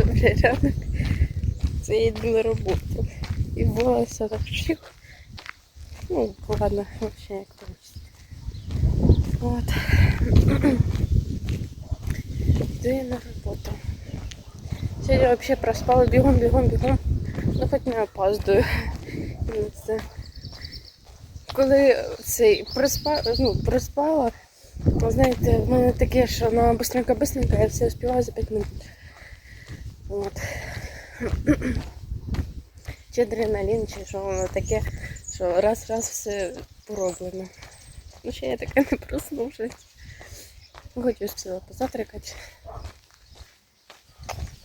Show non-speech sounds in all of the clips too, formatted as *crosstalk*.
Добрий ранок. Це я йду на роботу. І волосся так чих. Ну, ладно, вообще як там. От. Йду я на роботу. Сьогодні вообще проспала бігом, бігом, бігом. Ну хоч не опаздую. Коли цей проспа, ну, проспала, знаєте, в мене таке, що на быстренько-быстренько я все успіваю за 5 минут. От. Чи адреналін, чи що воно таке, що раз-раз все пороблено. Ну, ще я таке не проснувшись. Хочу встигла позавтракати.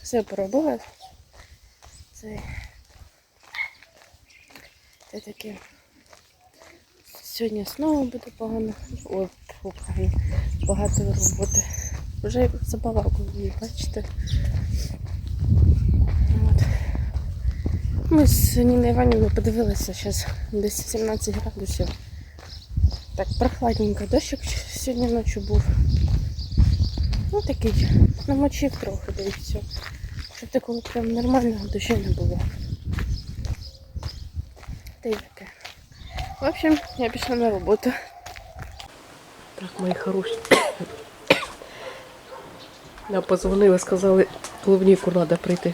Все поробила. Це, це таке. Сьогодні знову буде погано. Ой, погано. Багато роботи. Вже як забалаку, бачите. От. Ми з Ніною Іванівною подивилися, зараз десь 17 градусів. Так, прохладненько. Дощик сьогодні ночі був. Ну такий, намочив трохи, все. Щоб такого прям нормального дощу не було. Та й таке. В общем, я пішла на роботу. Так, мої хороші. *coughs* Нам позвонили, сказали, клубніку треба прийти.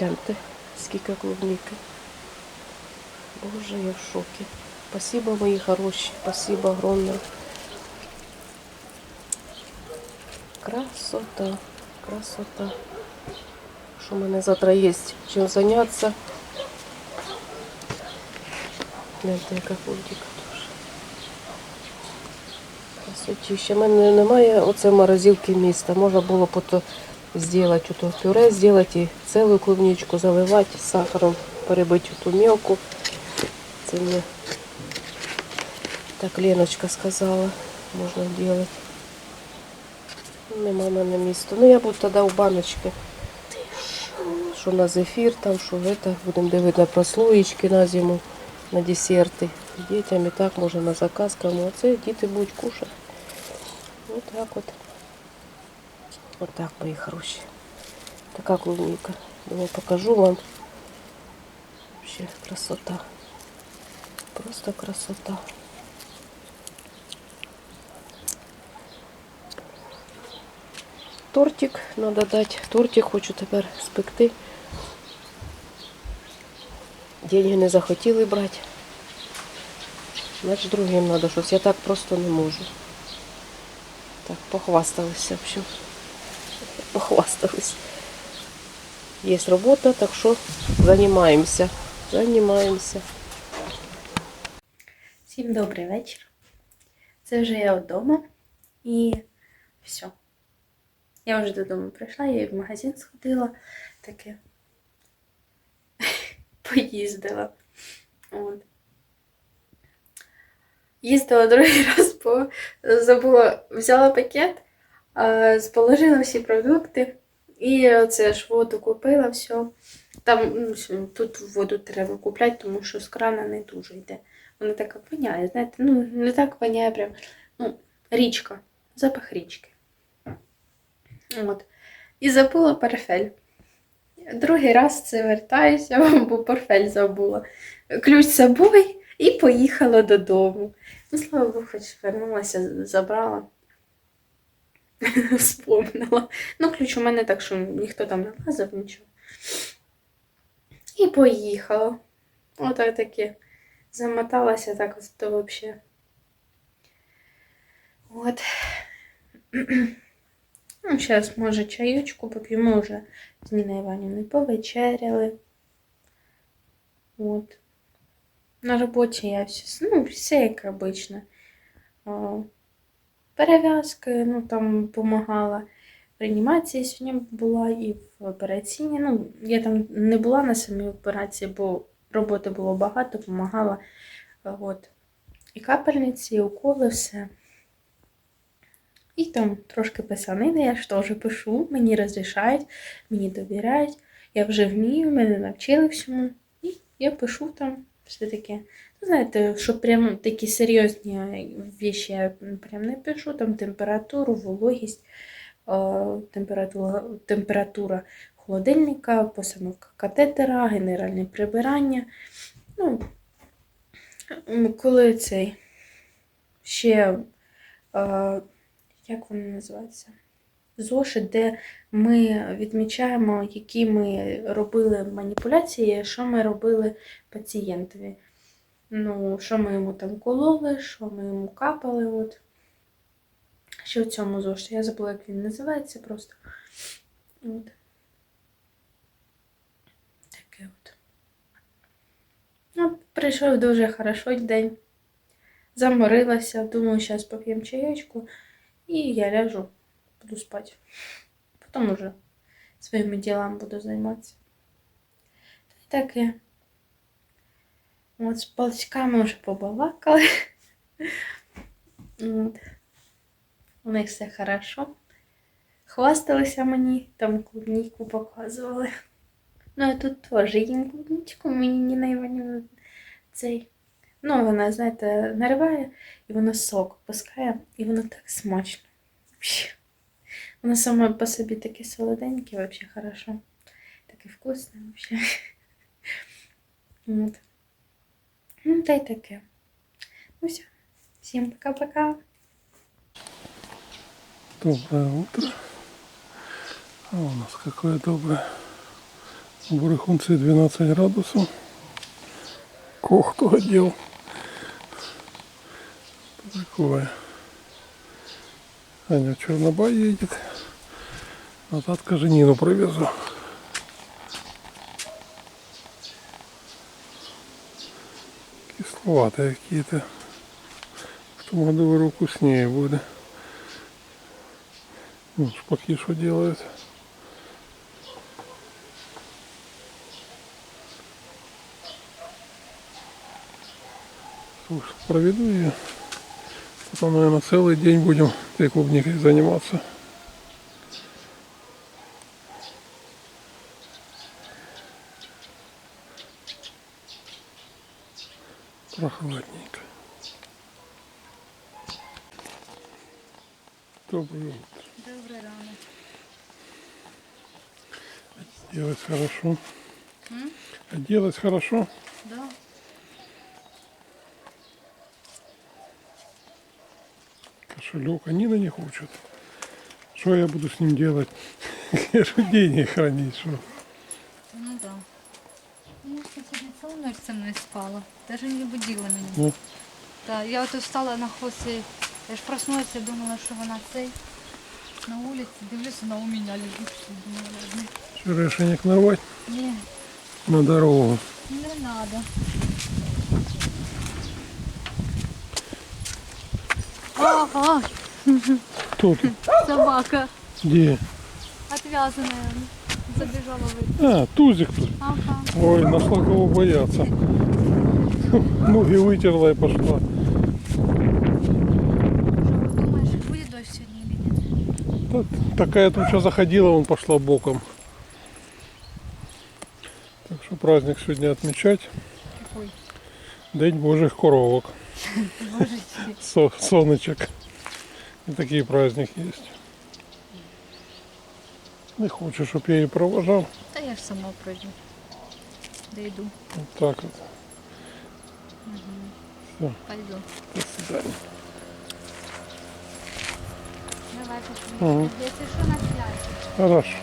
Гляньте, скільки клубніки. Боже, я в шокі. Спасибо, мої хороші, спасибо огромне. Красота, красота. Що в мене завтра є чим зайнятися. Гляньте, яка клубніка дуже. Красотища. У мене немає оце морозилки міста. Можна було б ото зробити ото пюре, зробити і цілу клубничку заливати з сахаром, перебити ту мелку. Це мені так Леночка сказала, можна робити. Нема в мене міста. Ну я буду тоді у баночки. Що на зефір, там, що в это, будемо дивитися прослоєчки на зиму, на десерти. Дітям і так може на заказ кому. А це діти будуть кушати. Вот так вот. Вот так, мої хороші. Така клубника. Думаю, покажу вам. Вообще красота. Просто красота. Тортик надо дати. Тортик хочу тепер спекти. Деньги не захотіли брати. Значить другим треба щось. Я так просто не можу. Так, похвасталися, в общем. Похвасталися. Є робота, так що займаємося. Займаємося. Всім добрий вечір. Це вже я вдома і все. Я вже додому прийшла, я і в магазин сходила, таке *laughs* поїздила. От. Їздила другий *laughs* раз, бо забула, взяла пакет, а, положила всі продукти і оце ж воду купила, все. Там ну, тут воду треба купляти, тому що з крана не дуже йде. Вона така воняє, знаєте, ну не так воняє прям. Ну, річка, запах річки. От. І забула портфель. Другий раз це вертаюся, *laughs* бо портфель забула. Ключ з собою і поїхала додому. Ну, слава Богу, хоч вернулася, забрала. *laughs* Вспомнила. Ну, ключ у мене так, що ніхто там не лазив, нічого. І поїхала. Отак таке. Замоталася так ось то взагалі. От. *clears throat* Ну, зараз, може, чаючку поп'ємо вже з Ніною Іванівною повечеряли. От. На роботі я все, ну, все як обично. Перев'язки, ну, там допомагала. В реанімації сьогодні була і в операційній. Ну, я там не була на самій операції, бо роботи було багато, допомагала. От. І капельниці, і уколи, все. І там трошки писанини, я ж теж пишу, мені розрішають, мені довіряють. Я вже вмію, мене навчили всьому. І я пишу там все таке. Ну, знаєте, що прям такі серйозні віші я прям не пишу, там температуру, вологість. температура, температура холодильника, постановка катетера, генеральне прибирання. Ну, коли цей ще, е, як воно називається? Зошит, де ми відмічаємо, які ми робили маніпуляції, що ми робили пацієнтові. Ну, що ми йому там кололи, що ми йому капали. От. Що в цьому зошиті? Я забула, як він називається просто. От. Таке от. Ну, прийшов дуже хорошо день. Заморилася, думаю, зараз поп'ємо чаєчку і я ляжу, буду спати. Потім уже своїми ділами буду займатися. Та й таке. От з балчками вже побалакали. У них все хорошо. Хвасталися мені, там клубніку показували. Ну, я тут теж їм клубничку, мені Ніна Іванівна цей. Ну, вона, знаєте, нариває, і воно сок пускає, і воно так смачно. Воно саме по собі таке солоденьке, вообще хорошо. Таке вкусне, вообще. *laughs* Ну, та й таке. Ну все. Всім пока-пока. Доброе утро. А у нас какое доброе. В Бурыхунце 12 градусов. Кохту одел. Такое. Аня в Чернобай едет. А татка Женину Кисловатые какие-то. В том году говорю, вкуснее будет. Ну, шпаки что делают? Слушай, проведу ее. Потом, наверное, целый день будем этой клубникой заниматься. Прохладненько. Доброе утро. Добрий ранок. Делать хорошо. М? Делать хорошо. Да. Кошелек. Они на них учат. Что я буду с ним делать? *laughs* Я же деньги хранить, что? Ну да. Ну, я кстати, целую ночь со мной спала. Даже не будила меня. Ну, Да, я вот встала на хвості. Я ж проснулася, думала, що вона цей на вулиці. Дивлюся, вона у мене лежить. Що думала, ладно. что решенек нарвать Ні, на дорогу. не надо. Ага, Кто тут? собака. Где? Отвязанная. Забежала в это. А, Тузик тут. Ага. Ой, нашла кого бояться. *laughs* Ноги вытерла и пошла. Думаешь, будет дождь сегодня или нет? Так- такая туча заходила, он пошла боком. Так что праздник сегодня отмечать. Какой? День Божьих коровок. *laughs* Божечки. Со- сонечек. И такие праздники есть. Не хочешь, чтобы я ее провожал. Та я ж сама пройду. Дойду. Вот так вот. Пойду. До свидания. Давай пошли. Ага. Если что, на. Хорошо.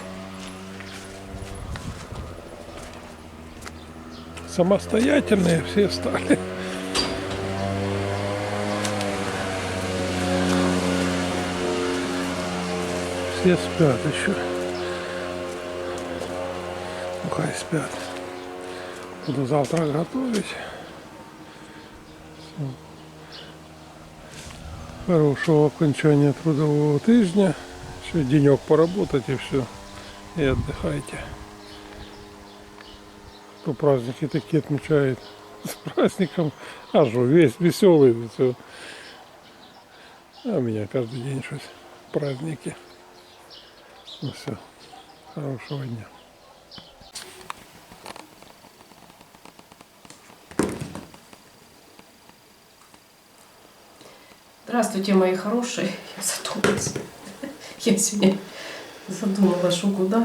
Самостоятельные все стали. Все спят еще. Хай спят. Буду завтра готовить. Всё. Хорошего окончания трудового тижня. Еще денек поработать и все. И отдыхайте. Кто праздники такие отмечает с праздником. А что, весь веселый. Все. А у меня каждый день что праздники. Ну все. Хорошего дня. Здравствуйте, мои хорошие. *laughs* Я задумалась. *laughs* Я сегодня Задумала, що куди.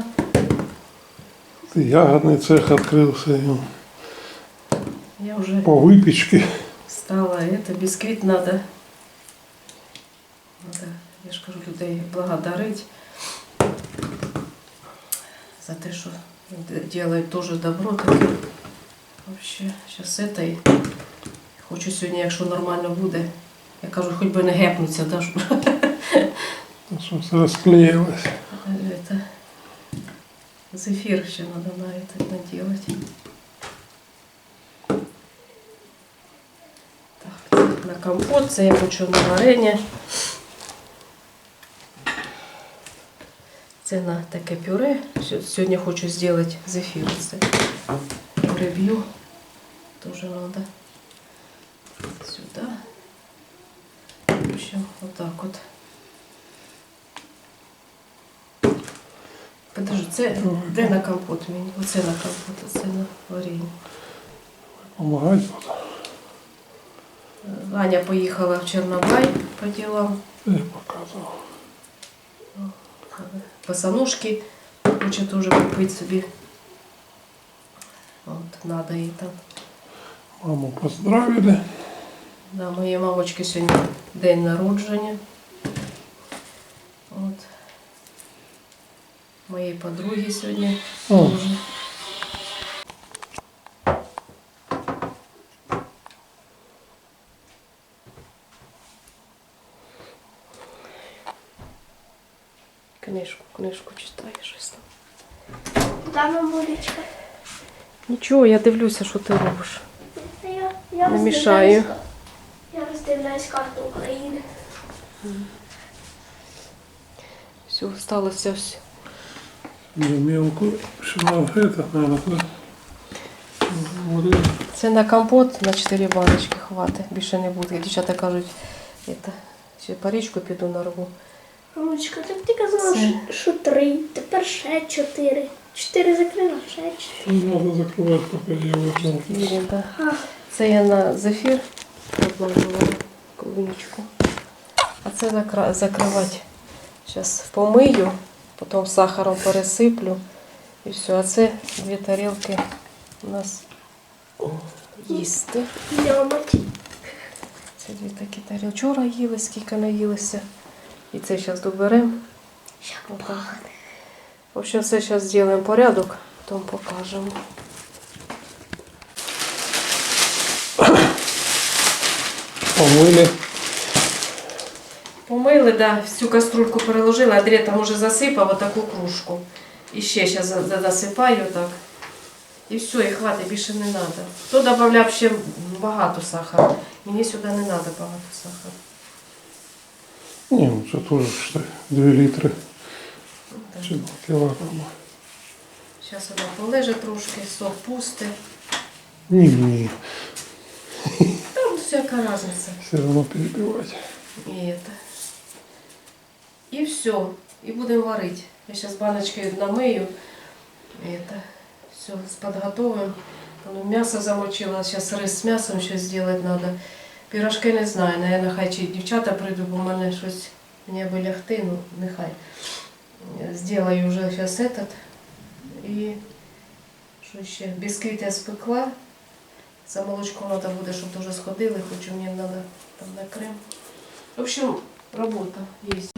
Ты ягодный цех открылся и Я вже по выпечке. встала, это бісквіт надо. Надо, я ж кажу, людей благодарить за те, що делають дуже добро таке. Вообще, зараз это і хочу сьогодні, якщо нормально буде. Кажу, хоч би не гепнуться, да, що Что все расклеилось. это, зефір ще надо на это наделать. Так, це на компот, це я хочу на варення. Це на таке пюре. Сьо- Сьогодні хочу зробити зефір. Це приб'ю. Тоже надо сюда. В общем, вот так вот. Подожди, це де на компот мені? Оце на компот, оце на варення. Помогать буду. Аня поїхала в Чорнобай по ділам. Я показывал. Босоножки хоче теж купити собі. От, надо їй там. Маму поздравили. Да, моєї мамочки сьогодні день народження. От. Моєї подруги сьогодні О. Книжку, книжку читаю щось там. Куда мамулечка? Нічого, я дивлюся, що ти робиш. Я, я Не мішаю роздивляюсь- Я роздивляюсь карту України. Все, сталося все. Мне мелко. Шла это, наверное, да? Вот это. Це на компот на 4 баночки хватить, більше не буде. Дівчата кажуть, это, ще парічку піду нарву. Мамулечка, так ти казала, Це- що- що три, тепер ще чотири. Чотири закрила, ще чотири. Не надо закрывать, пока я возьму. Вірі, да. А, Це я на зефір розложила клубничку. А це закра- закривати. Зараз помию, потім сахаром пересиплю і все. А це дві тарілки у нас їсти. Це дві такі тарілки. Вчора їли, скільки наїлися. І це зараз доберемо. В общем, все зараз зробимо порядок, потім покажемо. Помыли. Помили, да, всю каструльку переложила, Андрій там уже засипав отаку кружку. І ще зараз засипаю так. І все, і хватить, більше не треба. Хто додавав ще багато сахару. Мені сюди не треба багато сахару. Не, ну тоже, что 2 литра. Так. Чего, килограмма. Зараз вона полежить трошки, сок пусти. Не-не, Там всяка різниця. все равно перебивать. І это. І все. І будемо варити. Я зараз баночки намию. І это. Все, подготовим. Ну, М'ясо замочила, зараз рис з м'ясом щось зробити треба. Пірожки не знаю, наверное, хай чи дівчата прийдуть, бо в мене щось мені аби лягти, ну нехай. Сделаю вже зараз этот. І що ще? Бісквіт я спекла. За молочком треба буде, щоб дуже сходили, хочу мені треба там на крем. В общем, работа есть.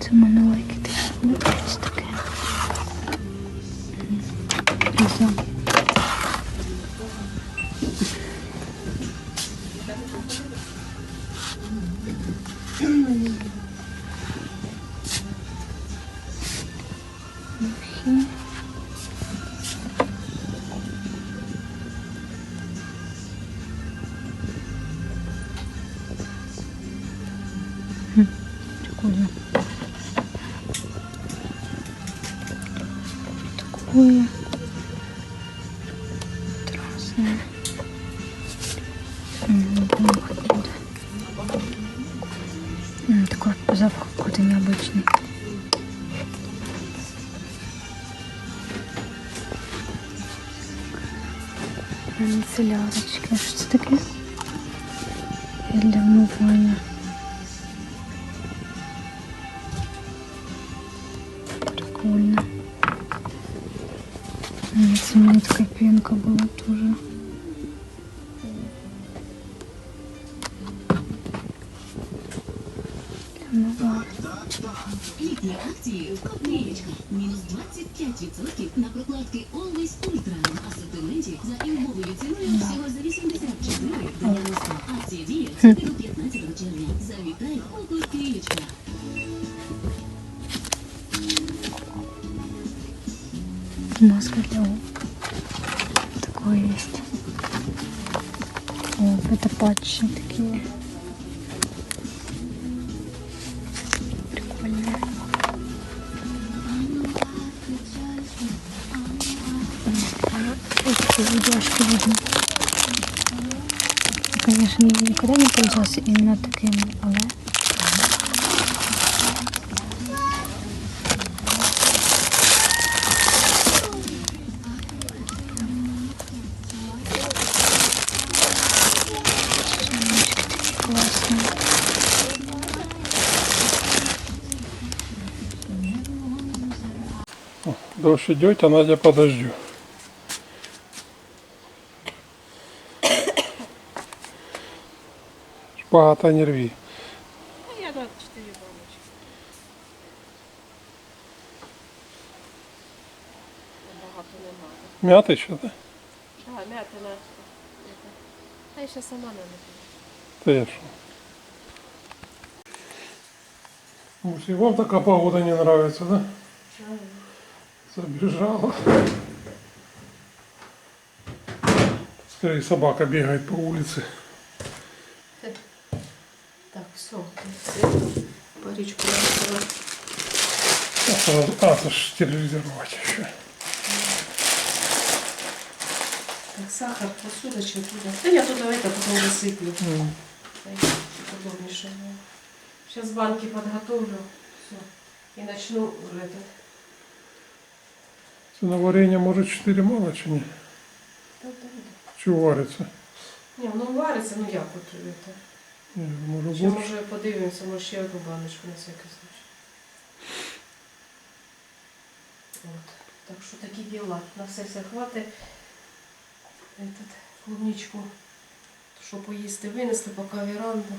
Це монолики такі. Ну, Канцелярочки. Що це таке? Маска для губ. Такое есть. О, это патчи такие. Прикольные. Видяшки видно. Конечно, никогда не пользовалась именно таким, але дождь идет, а Надя по дождю. Шпагата не рви. Ну, я дам 4 баночки. Багато не надо. Да, а, мята. А на. Та й ще сама не Та я що? Муж, і вам така погода не нравится, да? Чому? Забежала. Скорее собака бегает по улице. Так, все. Паричку. А, сразу, а, это ж стерилизировать еще. Так, сахар, посудочек туда. Да я туда это потом. Так, Удобнейше. Сейчас банки подготовлю. Все. И начну этот. Це на варенье может 4 мало чи ні? Чего варится? Ні, воно вариться, ну як от. Ні, може Ще може подивимося, може ще одну баночку на всякий случай. От. Так що такі діла. На все все хватить. Этот, клубничку, що поїсти, винесли поки веранду.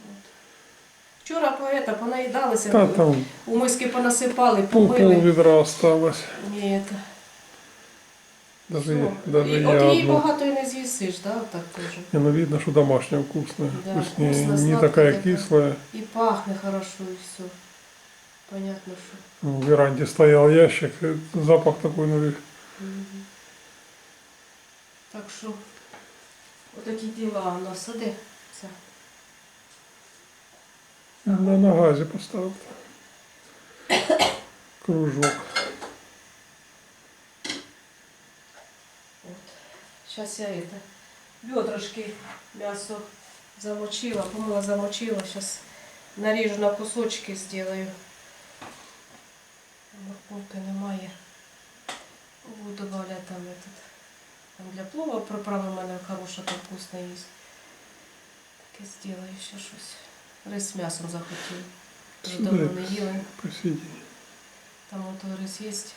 От. Вчора по это, понаїдалися, Та там у миски понасипали, пол, пол побили. ведра осталось. І это. Даже, Всё. даже І, я от її одну. багато і не з'їсиш, да, так теж. Не, ну видно, что домашняя вкусная. Да, Вкуснее, вкусно, не сладко такая такая. кислая. І пахне хорошо, і все. Понятно, що. Ну, В веранде стоял ящик, и запах такой, ну, Мгм. Так що, отакі діла у нас. Сиди. Все. на, на газе поставил. Кружок. От. Зараз я это, бедрышки м'ясо замочила, помила замочила. Сейчас наріжу на кусочки, сделаю. Морковки немає. Буду добавлять там этот. Там для плова приправа в мене хороша, там вкусно є. Таке сделаю ще щось. Рис з м'ясом захотів. Вже Сюди. давно не їли. Посиди. Там вот рис есть.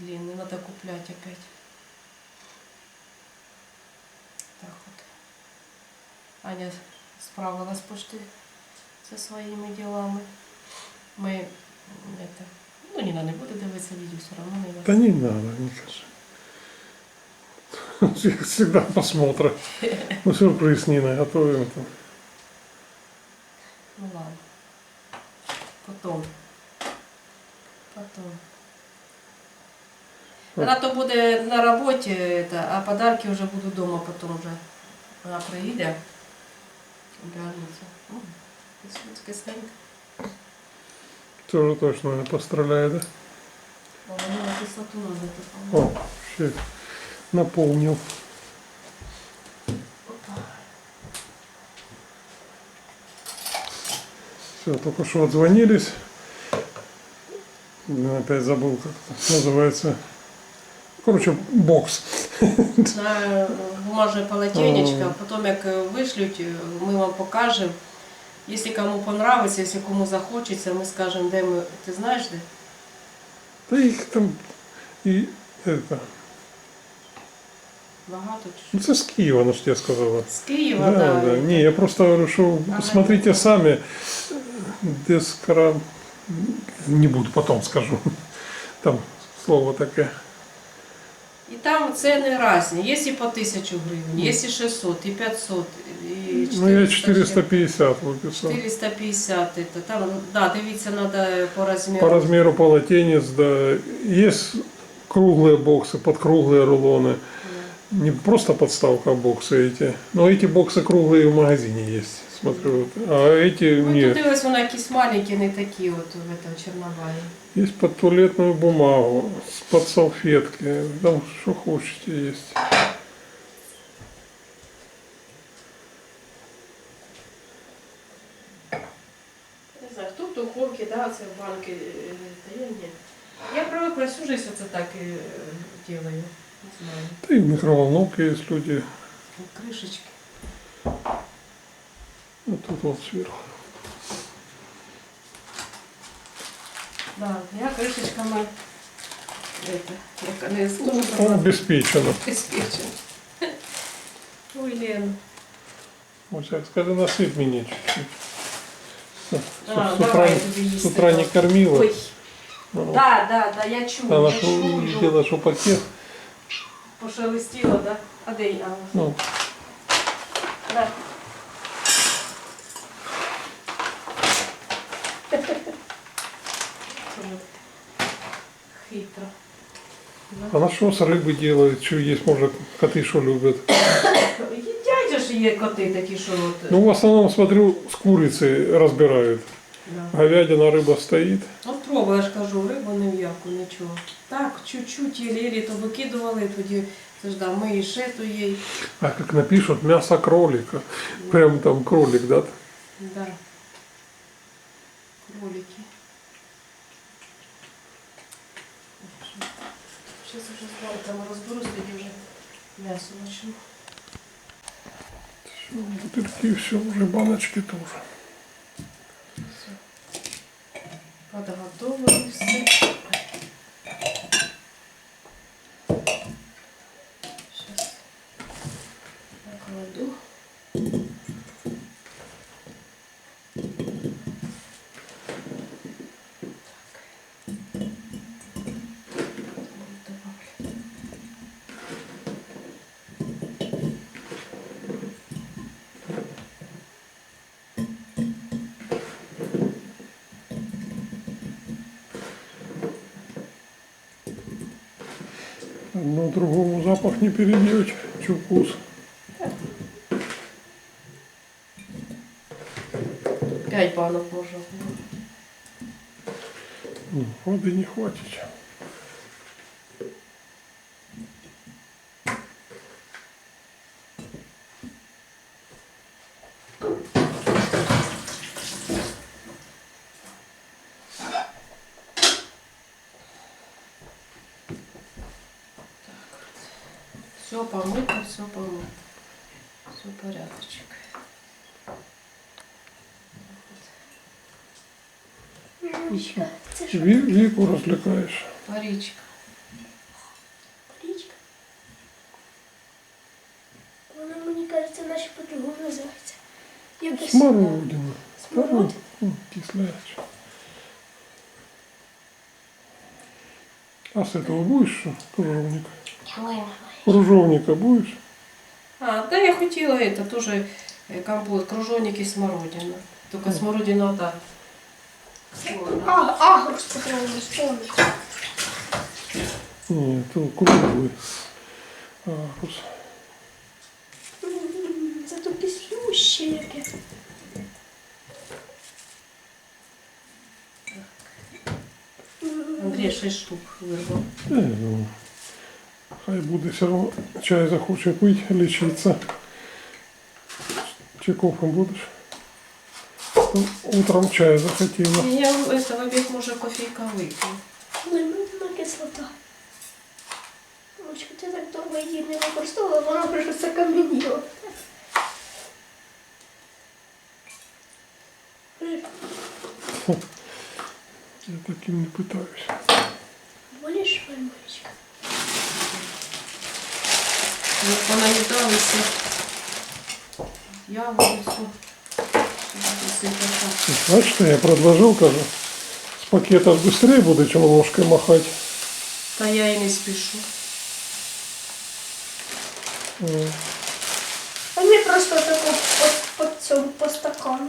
Длинный, надо куплять опять. Так вот. Аня справилась почти со своими делами. Мы это, ну Ніна не буде дивитися відео, все равно не Да не надо, не кажи. Всех- Всегда посмотрят. *laughs* Ну, сюрприз Нина готовим. там. Потом. Потом. Вона то буде на роботі, это, а подарки вже буду вдома потім вже. Вона приїде. Глянеться. Ну, кисленько. Тоже точно не постреляет, да? О, мені на кислоту надо. О, щит наполнил. Все, только что отзвонились. Блин, Опять забыл, как это называется. Короче, бокс. на е, бумажне полотенечко, а потім як е, вишлють, е, ми вам покажемо. Якщо кому понравиться, якщо кому захочеться, ми скажемо, де ми. Ти знаєш де? Да их там и это. Багато чи Ну, це з Києва, ну ж я сказала. що? З Києва, Да, да. да. Не, я просто говорю, что Ага. смотрите сами. Дескара... Не буду, потом скажу. Там слово такое. І там ціни різні. Є і по 1000 гривень, є і 600, і 500, і 400. Ну, я 450 выписал. 450 это там, да, дивіться, треба по розміру. По размеру полотенец, да. Есть круглые боксы, подкруглые рулоны. Не просто подставка, а боксы эти. Но эти боксы круглые в магазине есть. Смотрю. вот. А эти Ну, нет. тут дивись, вони якісь маленькі, не такі от в этом Чорнобаї. Есть под туалетную бумагу, с- под салфетки. Там что хочете есть. Не знаю, хто в духовці, да, це в банки, е, та я ні. Я привикла всю жизнь це так і е, делаю. Да и в микроволновке есть люди. Кришечки. Вот тут вот сверху. Да, я кришечками это, як не скажу, Ну, Обеспечено. обеспечена. *laughs* Ой, Лен. Вот сейчас скажи, насыпь мне чуть-чуть. С, А, с утра, с утра не кормила. Ой, Ну, да, да, да, я чую, Она я чую. видела, что пакет. Пошелестіла, да? А де я? Ну, Да. Хитро. она что с рыбы делает, что есть, может, коты что любят. Їдять же ж є коти такі, що от. Ну, в основном, смотрю, с курицей разбирают. Да. Говядина, рыба стоит. От пробую, я ж кажу, рибу не м'яку, нічого. Так, чуть-чуть єлі то викидували, тоді це ж да, ми і ще то їй. А как напишут, мясо кролика. Прям там кролик, да? Да. Кролики. Сейчас уже с банками разберусь, тоді вже м'ясо начну. Бутыльки все, уже баночки тоже. Подготовили все. Другому запах не перебьете. Чё вкус. Пять банок можно. М, Воды не хватит. Все помыто, все помыто. Все порядочек. Річка. Це що? Ви- Вику развлекаешь. Паричка. Річка. Вона, мені кажеться, наче по-другому називається. Якось. Смородина. Смородина? М, Кислячая. А с этого будешь что? Кружовника? Кружовника будешь? А, да, я хотела это тоже компот, кружоник и смородина. Только mm. смородина, да. А, агр спокойно, что Нет, он круглый. Агрус. Зато кислющий. Андрей шесть штук вырвал. Е, ну, Хай буде все равно чай захоче пить, лечиться. Чи кофе будешь? Ну, Утром чай захотела. Я это в обед, может, кофейка выпью. Лимонна кислота. Мамочка, ти так довго її не використовувала, вона вже закам'яніла. Я таким не пытаюсь. Боліш, мамочка? Ну, понаїдалися. Ягодицю. Посипати. Значит, я предложил, кажу, с пакета быстрее буду, чем ложкой махать. Та я і не спішу. М. А мені просто таку по, по цьому, по стакану.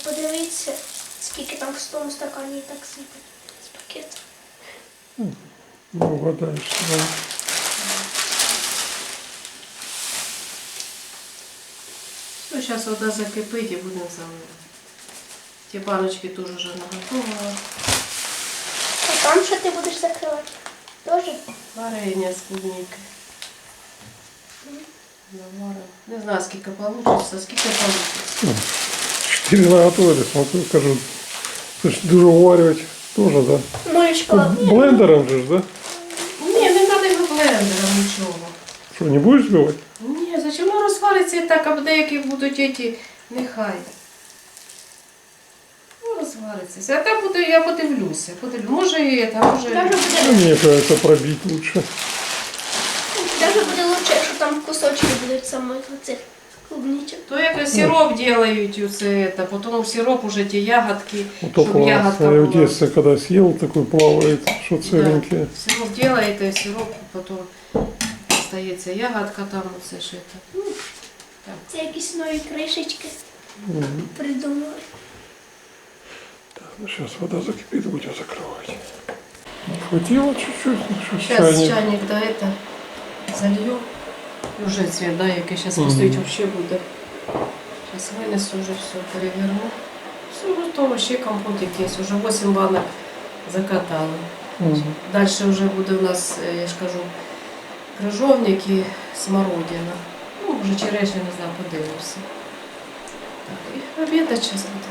Взгляд подивитися, скільки там в тому стакані так сипать з пакету. Ну, угадаешь. Да. Ну, зараз вода закипить і будемо заливати. Ті баночки теж вже наготовила. А там що ти будеш закривати? Тоже? Варення з клубники. Наваримо. Не знаю, скільки вийде, скільки вийде. Четыре наготовили, смотрю, кажу, ты ж дуже уваривать тоже, да? Моєчка. Блендером же ж, да? Ні, не треба його блендером нічого. Что, не будешь сбивать? Ні, зачем воно розвариться і так, а деякі будуть ті, нехай. Ну, розвариться. А там буде, я подивлюся. подивлюся. Може, і це, може. Даже буде, мне кажется, пробить лучше. даже буде лучше, якщо там кусочки будуть саме цих клубничок. То як сироп делають, оце, та потім в сироп уже ті ягодки, Вот то щоб классно. ягодка Я в була. детстве, когда съел, такой плавает, что целенький. Да, сироп делаєте, сироп, потім остається ягодка там, оце ж це. Ну, Це якісь нові кришечки Мгм. придумали. Ну, сейчас вода закипит, будем закрывать. Хватило чуть-чуть, ну, что Сейчас чайник. чайник до это залью. Вже цвіт, да, який зараз Мгм. постоїть, вообще буде. Зараз винесу вже все, переверну. Все готово, ще компотик є. Уже 8 банок закатали. Мгм. Дальше вже буде у нас, е, я ж кажу, крижовник і смородина. Ну, вже черешня, не знаю, подивимося. Так, і зараз буде.